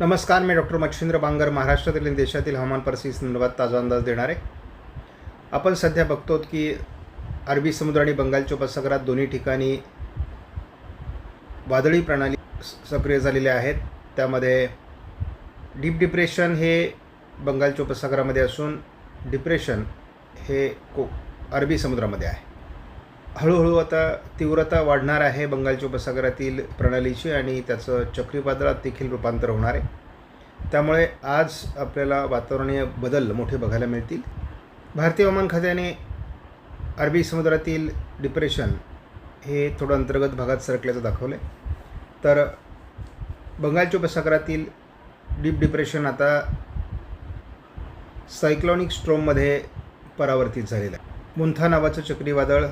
नमस्कार मी डॉक्टर मच्छिंद्र बांगर महाराष्ट्रातील आणि देशातील हवामान परिस्थिती संदर्भात ताजा अंदाज देणार. आहे आपण सध्या बघतो की अरबी समुद्र आणि बंगालच्या उपसागरात दोन्ही ठिकाणी वादळी प्रणाली स- सक्रिय झालेल्या आहेत. त्यामध्ये डीप डिप्रेशन हे बंगालच्या उपसागरामध्ये असून डिप्रेशन हे को अरबी समुद्रामध्ये आहे. हळूहळू आता तीव्रता वाढणार आहे बंगालच्या उपसागरातील प्रणालीची आणि त्याचं चक्रीवादळात देखील रूपांतर होणार आहे. त्यामुळे आज आपल्याला वातावरणीय बदल मोठे बघायला मिळतील. भारतीय हवामान खात्याने अरबी समुद्रातील डिप्रेशन हे थोडं अंतर्गत भागात सरकल्याचं दाखवलं आहे तर बंगालच्या उपसागरातील डीप डिप्रेशन आता सायक्लॉनिक स्ट्रोममध्ये परावर्तित झालेलं आहे. मुंथा नावाचं चक्रीवादळ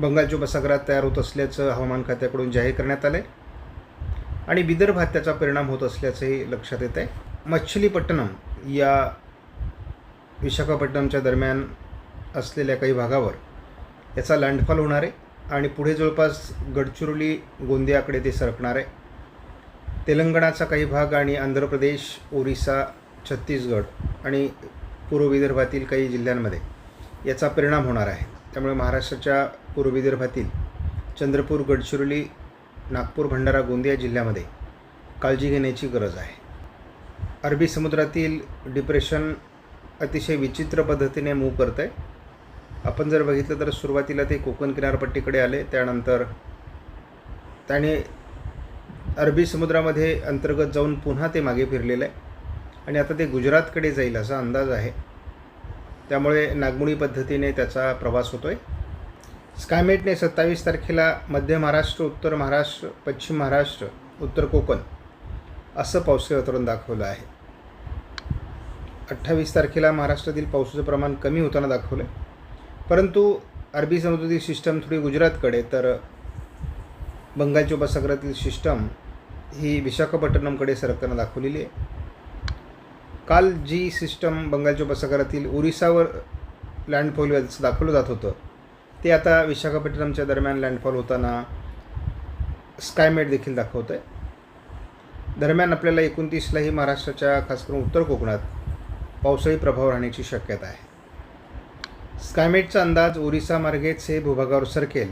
बंगालच्या उपसागरात तयार होत असल्याचं हवामान खात्याकडून जाहीर करण्यात आलं आहे आणि विदर्भात त्याचा परिणाम होत असल्याचंही लक्षात येत आहे मच्छलीपट्टणम या विशाखापट्टणमच्या दरम्यान असलेल्या काही भागावर याचा लँडफॉल होणार आहे. आणि पुढे जवळपास गडचिरोली गोंदियाकडे ते सरकणार आहे. तेलंगणाचा काही भाग आणि आंध्र प्रदेश ओरिसा छत्तीसगड आणि पूर्व विदर्भातील काही जिल्ह्यांमध्ये याचा परिणाम होणार आहे. त्यामुळे महाराष्ट्राच्या पूर्व विदर्भातील चंद्रपूर गडचिरोली नागपूर भंडारा गोंदिया जिल्ह्यामध्ये काळजी घेण्याची गरज आहे. अरबी समुद्रातील डिप्रेशन अतिशय विचित्र पद्धतीने मूव करतं आहे आपण जर बघितलं तर सुरुवातीला ते कोकण किनारपट्टीकडे आले त्यानंतर त्याने अरबी समुद्रामध्ये अंतर्गत जाऊन पुन्हा ते मागे फिरलेलं आहे. आणि आता ते गुजरातकडे जाईल असा अंदाज आहे. त्यामुळे नागमोडी पद्धतीने त्याचा प्रवास होतो आहे स्कायमेटने सत्तावीस तारखेला मध्य महाराष्ट्र उत्तर महाराष्ट्र पश्चिम महाराष्ट्र उत्तर कोकण असं पावसाळी वातावरण दाखवलं आहे. अठ्ठावीस तारखेला महाराष्ट्रातील पावसाचं प्रमाण कमी होताना दाखवलं आहे परंतु अरबी समुद्रातील सिस्टम थोडी गुजरातकडे तर बंगालच्या उपसागरातील सिस्टम ही विशाखापट्टणमकडे सरकताना दाखवलेली आहे. काल जी सिस्टम बंगालच्या उपसागरातील ओरिसावर लँडफॉल व्हायचं दाखवलं जात होतं ते आता विशाखापट्टणमच्या दरम्यान लँडफॉल होताना स्कायमेट देखील दाखवतं आहे दरम्यान आपल्याला एकोणतीसलाही महाराष्ट्राच्या खास करून उत्तर कोकणात पावसाळी प्रभाव राहण्याची शक्यता आहे. स्कायमेटचा अंदाज ओरिसा मार्गेच हे भूभागावर सरकेल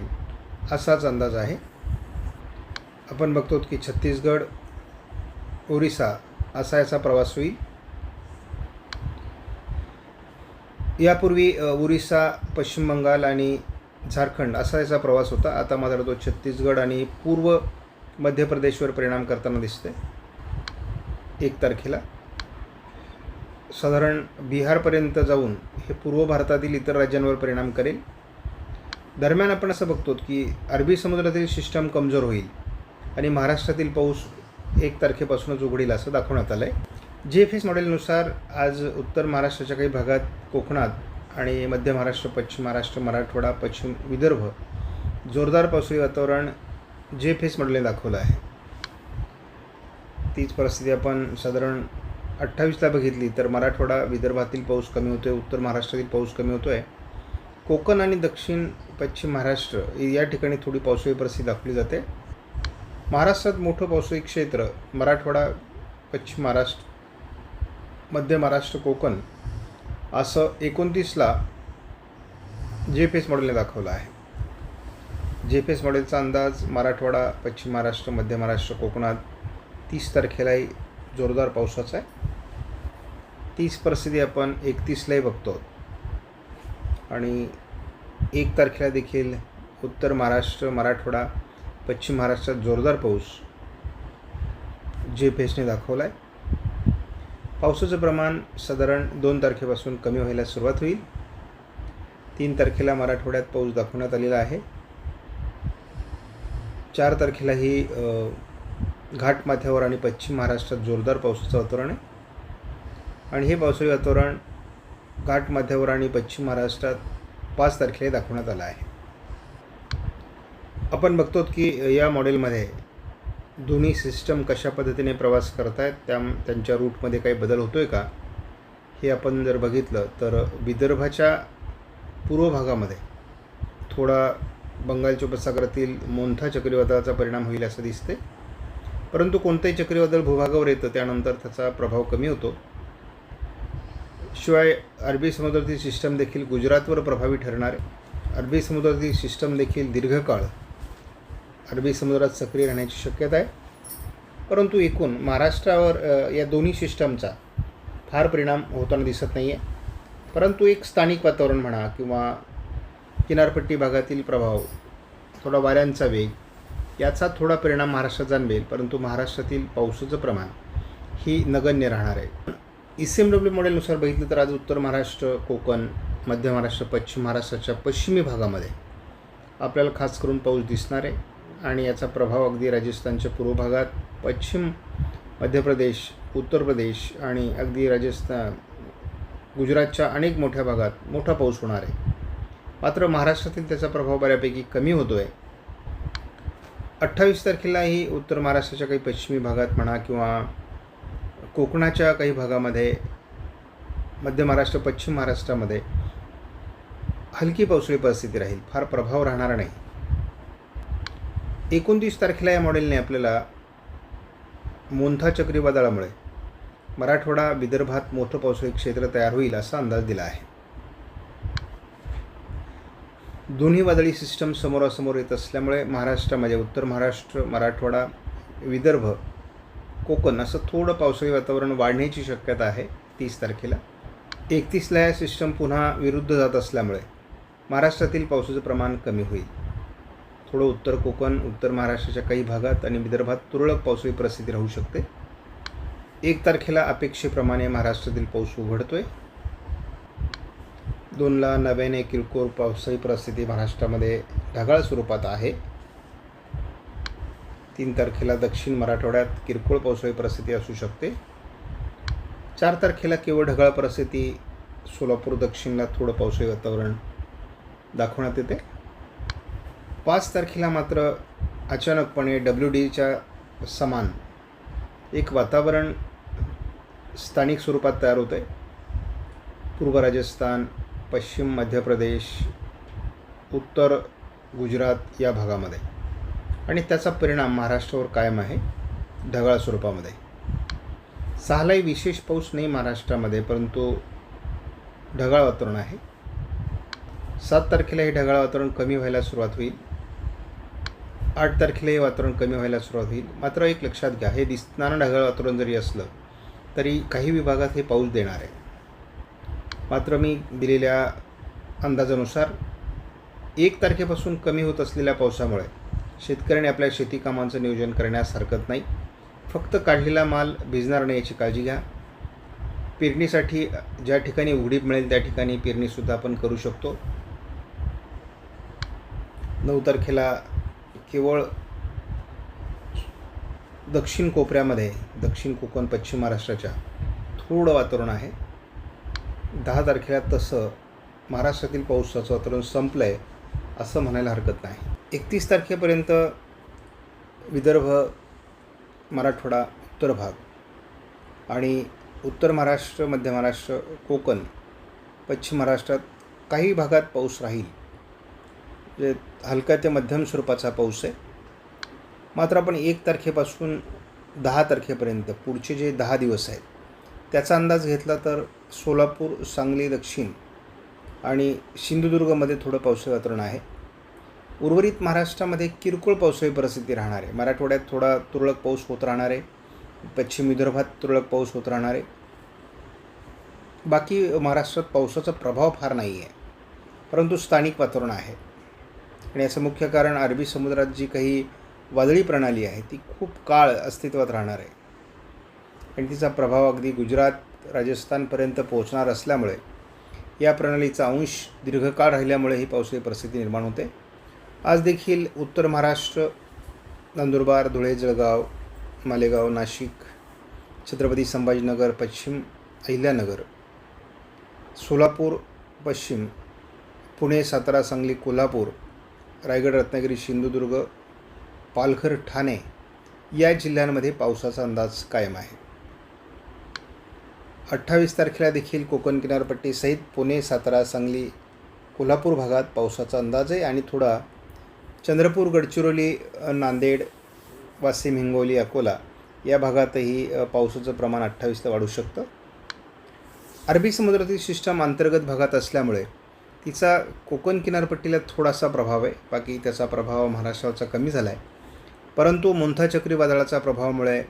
असाच अंदाज आहे. आपण बघतो की छत्तीसगड ओरिसा असा याचा प्रवास होईल. यापूर्वी उरिसा ओरिसा पश्चिम बंगाल आणि झारखंड असा याचा प्रवास होता. आता मात्र तो छत्तीसगड आणि पूर्व मध्य प्रदेशवर परिणाम करताना दिसते एक तारखेला. साधारण बिहारपर्यंत जाऊन हे पूर्व भारतातील इतर राज्यांवर परिणाम करेल. दरम्यान आपण असं बघतो की अरबी समुद्रातील सिस्टम कमजोर होईल आणि महाराष्ट्रातील पाऊस एक तारखेपासूनच उघडील असं दाखवण्यात आलं आहे जी एफ एस मॉडेलनुसार आज उत्तर महाराष्ट्राच्या काही भागात कोकणात आणि मध्य महाराष्ट्र पश्चिम महाराष्ट्र मराठवाडा पश्चिम विदर्भ जोरदार पावसाळी वातावरण जे एफ एस मॉडेलने दाखवलं आहे. तीच परिस्थिती आपण साधारण अठ्ठावीसला बघितली तर मराठवाडा विदर्भातील पाऊस कमी होतो आहे उत्तर महाराष्ट्रातील पाऊस कमी होतो आहे कोकण आणि दक्षिण पश्चिम महाराष्ट्र या ठिकाणी थोडी पावसाळी परिस्थिती दाखवली जाते. महाराष्ट्रात मोठं पावसाळी क्षेत्र मराठवाडा पश्चिम महाराष्ट्र मध्य महाराष्ट्र कोकण असं एकोणतीसला जे पी एस मॉडेलने दाखवलं आहे. जे पी एस मॉडेलचा अंदाज मराठवाडा पश्चिम महाराष्ट्र मध्य महाराष्ट्र कोकणात तीस तारखेलाही जोरदार पावसाचा आहे. तीच परिस्थिती आपण एकतीसलाही बघतो. आणि एक तारखेला देखील उत्तर महाराष्ट्र मराठवाडा पश्चिम महाराष्ट्रात जोरदार पाऊस जे पेसने दाखवला आहे पावसाचं प्रमाण साधारण दोन तारखेपासून कमी व्हायला सुरुवात होईल. तीन तारखेला मराठवाड्यात पाऊस दाखवण्यात आलेला आहे. चार तारखेलाही घाटमाथ्यावर आणि पश्चिम महाराष्ट्रात जोरदार पावसाचं वातावरण आहे. आणि हे पावसाळी वातावरण घाटमाथ्यावर आणि पश्चिम महाराष्ट्रात पाच तारखेला दाखवण्यात आलं आहे. आपण बघतो की या मॉडेलमध्ये दोन्ही सिस्टम कशा पद्धतीने प्रवास करत आहेत त्या त्यांच्या रूटमध्ये काही बदल होतो आहे का? हे आपण जर बघितलं तर विदर्भाच्या पूर्व भागामध्ये थोडा बंगालच्या उपसागरातील मोंथा चक्रीवादळाचा परिणाम होईल असं दिसते परंतु कोणतंही चक्रीवादळ भूभागावर येतं त्यानंतर त्याचा प्रभाव कमी होतो. शिवाय अरबी समुद्रातील सिस्टम देखील गुजरातवर प्रभावी ठरणार. आहे अरबी समुद्रातील सिस्टम देखील दीर्घकाळ अरबी समुद्रात सक्रिय राहण्याची शक्यता आहे. परंतु एकूण महाराष्ट्रावर या दोन्ही सिस्टमचा फार परिणाम होताना दिसत नाही आहे परंतु एक स्थानिक वातावरण म्हणा किंवा किनारपट्टी भागातील प्रभाव थोडा वाऱ्यांचा वेग याचा थोडा परिणाम महाराष्ट्रात जाणवेल. परंतु महाराष्ट्रातील पावसाचं प्रमाण ही नगण्य राहणार आहे. ई सी एम डब्ल्यू मॉडेलनुसार बघितलं तर आज उत्तर महाराष्ट्र कोकण मध्य महाराष्ट्र पश्चिम महाराष्ट्राच्या पश्चिमी भागामध्ये आपल्याला खास करून पाऊस दिसणार आहे. आणि याचा प्रभाव अगदी राजस्थानच्या पूर्व भागात पश्चिम मध्य प्रदेश उत्तर प्रदेश आणि अगदी राजस्थान गुजरातच्या अनेक मोठ्या भागात मोठा पाऊस होणार आहे. मात्र महाराष्ट्रातील त्याचा प्रभाव बऱ्यापैकी कमी होतो आहे अठ्ठावीस तारखेलाही उत्तर महाराष्ट्राच्या काही पश्चिमी भागात म्हणा किंवा कोकणाच्या काही भागामध्ये मध्य महाराष्ट्र पश्चिम महाराष्ट्रामध्ये हलकी पावसाळी परिस्थिती राहील. फार प्रभाव राहणार नाही. एकोणतीस तारखेला या मॉडेलने आपल्याला मोंथा चक्रीवादळामुळे मराठवाडा विदर्भात मोठं पावसाळी क्षेत्र तयार होईल असा अंदाज दिला आहे. दोन्ही वादळी सिस्टम समोरासमोर येत असल्यामुळे महाराष्ट्रामध्ये उत्तर महाराष्ट्र मराठवाडा विदर्भ कोकण असं थोडं पावसाळी वातावरण वाढण्याची शक्यता आहे तीस तारखेला. एकतीसला या सिस्टम पुन्हा विरुद्ध जात असल्यामुळे महाराष्ट्रातील पावसाचं प्रमाण कमी होईल. थोडं उत्तर कोकण उत्तर महाराष्ट्राच्या काही भागात आणि विदर्भात तुरळक पावसाळी परिस्थिती राहू शकते. एक तारखेला अपेक्षेप्रमाणे महाराष्ट्रातील पाऊस उघडतोय. दोनला नव्याने किरकोळ पावसाळी परिस्थिती महाराष्ट्रामध्ये ढगाळ स्वरूपात आहे. तीन तारखेला दक्षिण मराठवाड्यात किरकोळ पावसाळी परिस्थिती असू शकते. चार तारखेला केवळ ढगाळ परिस्थिती सोलापूर दक्षिणला थोडं पावसाळी वातावरण दाखवण्यात येते. पाच तारखेला मात्र अचानकपणे डब्ल्यू डीच्या समान एक वातावरण स्थानिक स्वरूपात तयार होतं आहे पूर्व राजस्थान पश्चिम मध्य प्रदेश उत्तर गुजरात या भागामध्ये. आणि त्याचा परिणाम महाराष्ट्रावर कायम आहे ढगाळ स्वरूपामध्ये. सहालाही विशेष पाऊस नाही महाराष्ट्रामध्ये परंतु ढगाळ वातावरण आहे. सात तारखेला हे ढगाळ वातावरण कमी व्हायला सुरुवात होईल. आठ तारखेला हे वातावरण कमी व्हायला सुरुवात होईल. मात्र एक लक्षात घ्या हे दिसणारं ढगाळ वातावरण जरी असलं तरी काही विभागात हे पाऊस देणार आहे. मात्र मी दिलेल्या अंदाजानुसार एक तारखेपासून कमी होत असलेल्या पावसामुळे शेतकऱ्याने आपल्या शेती कामांचं नियोजन करण्यास हरकत नाही. फक्त काढलेला माल भिजणार नाही याची काळजी घ्या. पेरणीसाठी ज्या ठिकाणी उघडीप मिळेल त्या ठिकाणी पेरणीसुद्धा आपण करू शकतो. नऊ तारखेला केवळ दक्षिण कोपऱ्यामध्ये दक्षिण कोकण पश्चिम महाराष्ट्राच्या थोडं वातावरण आहे. दहा तारखेला तसं महाराष्ट्रातील पावसाचं वातावरण संपलं आहे असं म्हणायला हरकत नाही. एकतीस तारखेपर्यंत विदर्भ मराठवाडा उत्तर भाग आणि उत्तर महाराष्ट्र मध्य महाराष्ट्र कोकण पश्चिम महाराष्ट्रात काही भागात पाऊस राहील. म्हणजे हलका ते मध्यम स्वरूपाचा पाऊस आहे. मात्र आपण एक तारखेपासून दहा तारखेपर्यंत पुढचे जे दहा दिवस आहेत त्याचा अंदाज घेतला तर सोलापूर सांगली दक्षिण आणि सिंधुदुर्गमध्ये थोडं पावसाळी वातावरण आहे. उर्वरित महाराष्ट्रामध्ये किरकोळ पावसाळी परिस्थिती राहणार आहे. मराठवाड्यात थोडा तुरळक पाऊस होत राहणार आहे. पश्चिम विदर्भात तुरळक पाऊस होत राहणार आहे. बाकी महाराष्ट्रात पावसाचा प्रभाव फार नाही आहे परंतु स्थानिक वातावरण आहे. आणि याचं मुख्य कारण अरबी समुद्रात जी काही वादळी प्रणाली आहे ती खूप काळ अस्तित्वात राहणार आहे. आणि तिचा प्रभाव अगदी गुजरात राजस्थानपर्यंत पोहोचणार असल्यामुळे या प्रणालीचा अंश दीर्घकाळ राहिल्यामुळे ही पावसाळी परिस्थिती निर्माण होते. आज देखील उत्तर महाराष्ट्र नंदुरबार धुळे जळगाव मालेगाव नाशिक छत्रपती संभाजीनगर पश्चिम अहिल्यानगर सोलापूर पश्चिम पुणे सातारा सांगली कोल्हापूर रायगड रत्नागिरी सिंधुदुर्ग पालघर ठाणे या जिल्ह्यांमध्ये पावसाचा अंदाज कायम आहे. अठ्ठावीस तारखेला देखील कोकण किनारपट्टीसहित पुणे सातारा सांगली कोल्हापूर भागात पावसाचा अंदाज आहे आणि थोडा चंद्रपूर गडचिरोली नांदेड वाशिम हिंगोली अकोला या भागातही पावसाचं प्रमाण अठ्ठावीसला वाढू शकतं. अरबी समुद्रातील सिस्टम अंतर्गत भागात असल्यामुळे तिचा कोकण किनारपट्टीला थोडासा प्रभाव आहे. बाकी त्याचा प्रभाव महाराष्ट्रावरचा कमी झाला आहे परंतु मोंथा चक्रीवादळाचा प्रभावामुळे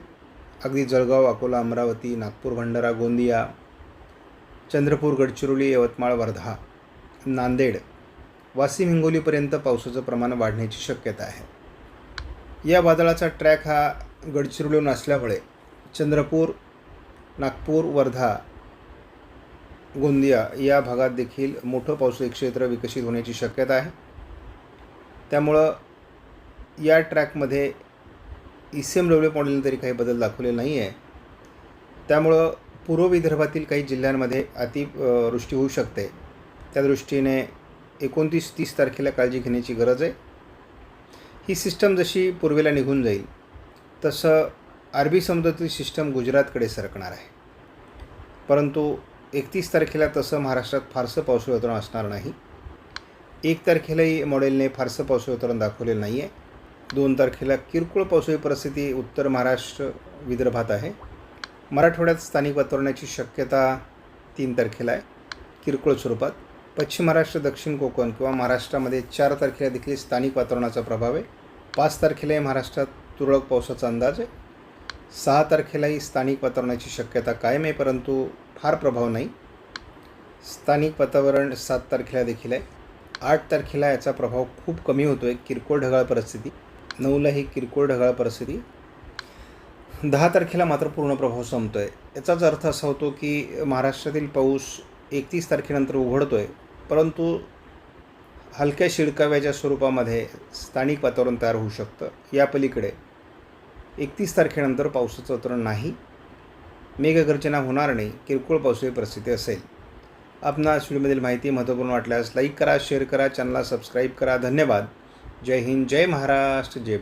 अगदी जळगाव अकोला अमरावती नागपूर भंडारा गोंदिया चंद्रपूर गडचिरोली यवतमाळ वर्धा नांदेड वाशिम हिंगोलीपर्यंत पावसाचं प्रमाण वाढण्याची शक्यता आहे. या वादळाचा ट्रॅक हा गडचिरोलीहून असल्यामुळे चंद्रपूर नागपूर वर्धा गोंदिया या भागात देखील मोठं पावसाळी क्षेत्र विकसित होण्याची शक्यता आहे. त्यामुळं या ट्रॅकमध्ये ई सी एम डब्ल्यू मॉडेलने तरी काही बदल दाखवले नाही आहे त्यामुळं पूर्व विदर्भातील काही जिल्ह्यांमध्ये अतिवृष्टी होऊ शकते. त्या दृष्टीने एकोणतीस तीस तारखेला काळजी घेण्याची गरज आहे. ही सिस्टम जशी पूर्वेला निघून जाईल तसं अरबी समुद्रातील सिस्टम गुजरातकडे सरकणार आहे. परंतु एकतीस तारखेला तसं महाराष्ट्रात फारसं पावसाळी वातावरण असणार नाही. एक तारखेलाही मॉडेलने फारसं पावसाळी वातावरण दाखवलेलं नाही आहे दोन तारखेला किरकोळ पावसाळी परिस्थिती उत्तर महाराष्ट्र विदर्भात आहे. मराठवाड्यात स्थानिक वातावरणाची शक्यता तीन तारखेला आहे किरकोळ स्वरूपात. पश्चिम महाराष्ट्र दक्षिण कोकण किंवा महाराष्ट्रामध्ये चार तारखेला देखील स्थानिक वातावरणाचा प्रभाव आहे. पाच तारखेलाही महाराष्ट्रात तुरळक पावसाचा अंदाज आहे. सहा तारखेलाही स्थानिक वातावरणाची शक्यता कायम आहे परंतु फार प्रभाव नाही. स्थानिक वातावरण सात तारखेला देखील आहे. आठ तारखेला याचा प्रभाव खूप कमी होतो आहे किरकोळ ढगाळ परिस्थिती. नऊला ही किरकोळ ढगाळ परिस्थिती. दहा तारखेला मात्र पूर्ण प्रभाव संपतो आहे याचाच अर्थ असा होतो की महाराष्ट्रातील पाऊस एकतीस तारखेनंतर उघडतो आहे परंतु हलक्या शिडकाव्याच्या स्वरूपामध्ये स्थानिक वातावरण तयार होऊ शकतं. या पलीकडे एकतीस तारखेनंतर पावसाचं उतरण नाही. मेघगर्जना होणार नाही. किरकोळ पावसाची परिस्थिती असेल. आपणास व्हिडिओमधील माहिती महत्त्वपूर्ण वाटल्यास लाईक करा शेअर करा चॅनलला सबस्क्राईब करा. धन्यवाद. जय हिंद जय महाराष्ट्र जय